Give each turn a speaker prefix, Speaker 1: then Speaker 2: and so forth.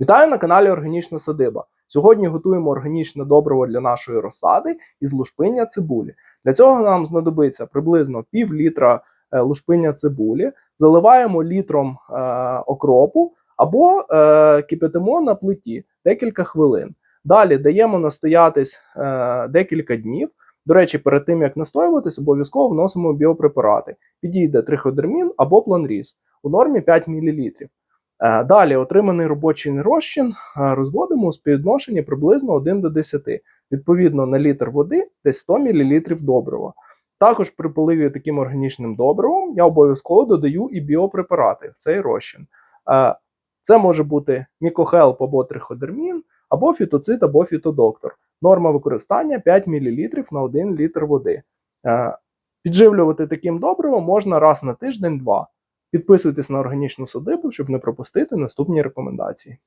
Speaker 1: Вітаю на каналі Органічна Садиба. Сьогодні готуємо органічне добриво для нашої розсади із лушпиння цибулі. Для цього нам знадобиться приблизно пів літра е, лушпиння цибулі, заливаємо літром е, окропу або е, кипятимо на плиті декілька хвилин. Далі даємо настоятись е, декілька днів. До речі, перед тим як настоюватись, обов'язково вносимо біопрепарати. Підійде триходермін або планріз у нормі 5 мл. Е, Далі отриманий робочий розчин е, розводимо у співвідношенні приблизно 1 до 10. Відповідно, на літр води десь 100 мл добрива. Також при поливі таким органічним добривом я обов'язково додаю і біопрепарати в цей розчин. Е, Це може бути мікохелп або триходермін, або фітоцит, або фітодоктор. Норма використання 5 мл на 1 літр води. Підживлювати таким добривом можна раз на тиждень-два. Підписуйтесь на органічну садибу, щоб не пропустити наступні рекомендації.